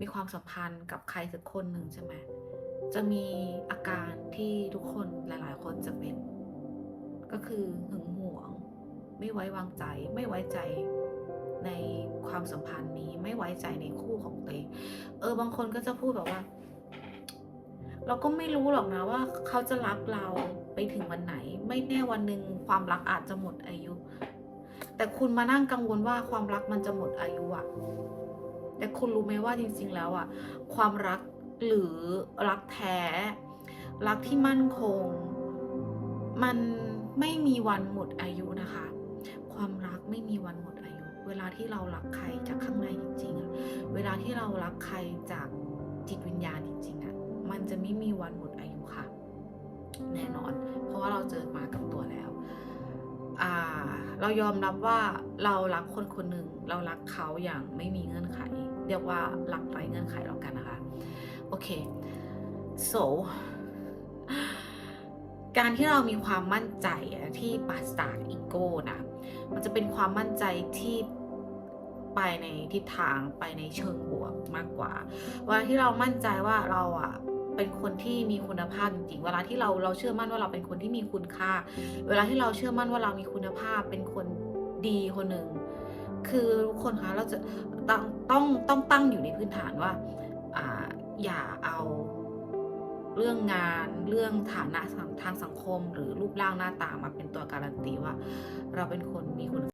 มีความสัมพันธ์กับใครสักคนหนึ่งใช่ไหมจะมีอาการที่ทุกคนหลาย ๆ คนจะเป็น ก็คือหึงหวง ไม่ไว้วางใจ ไม่ไว้ใจในความสัมพันธ์นี้ ไม่ไว้ใจในคู่ของตัวเองเออบางคนก็จะพูดแบบว่า เราก็ไม่รู้หรอกนะว่า เขาจะรักเราไปถึงวันไหน ไม่แน่วันหนึ่งความรักอาจจะหมดอายุ แต่คุณมานั่งกังวลว่าความรักมันจะหมดอายุอะ แต่คุณรู้ไหมว่าจริงๆแล้วอะความรักหรือรักแท้ รักที่มั่นคง มันไม่มีวันหมดอายุนะคะ ความรักไม่มีวันหมดอายุ เวลาที่เรารักใครจากข้างในจริงๆอะเวลาที่เรารักใครจากจิตวิญญาณจริงๆอะมันจะไม่มีวันหมดอายุ เรายอมรับว่าเรารักคนคนหนึ่งเรารักเขาอย่างไม่มีเงื่อนไข เรียกว่ารักไร้เงื่อนไขแล้วกันนะคะ โอเค so การที่เรามีความมั่นใจอะที่ปราศจากอีโก้นะ มันจะเป็นความมั่นใจที่ไปในทิศทางไปในเชิงบวกมากกว่าเวลาที่เรามั่นใจว่าเราอะ เป็นคนที่มีคุณภาพจริงๆ เวลาที่เราเราเชื่อมั่นว่าเราเป็นคนที่มีคุณค่า เวลาที่เราเชื่อมั่นว่าเรามีคุณภาพเป็นคนดีคนหนึ่ง คือทุกคนคะเราจะต้องต้องต้องตั้งอยู่ในพื้นฐานว่าอ่าอย่าเอาเรื่องงานเรื่องฐานะทางสังคม หรือรูปร่างหน้าตามาเป็นตัวการันตีว่า เราเป็นคนมีคุณ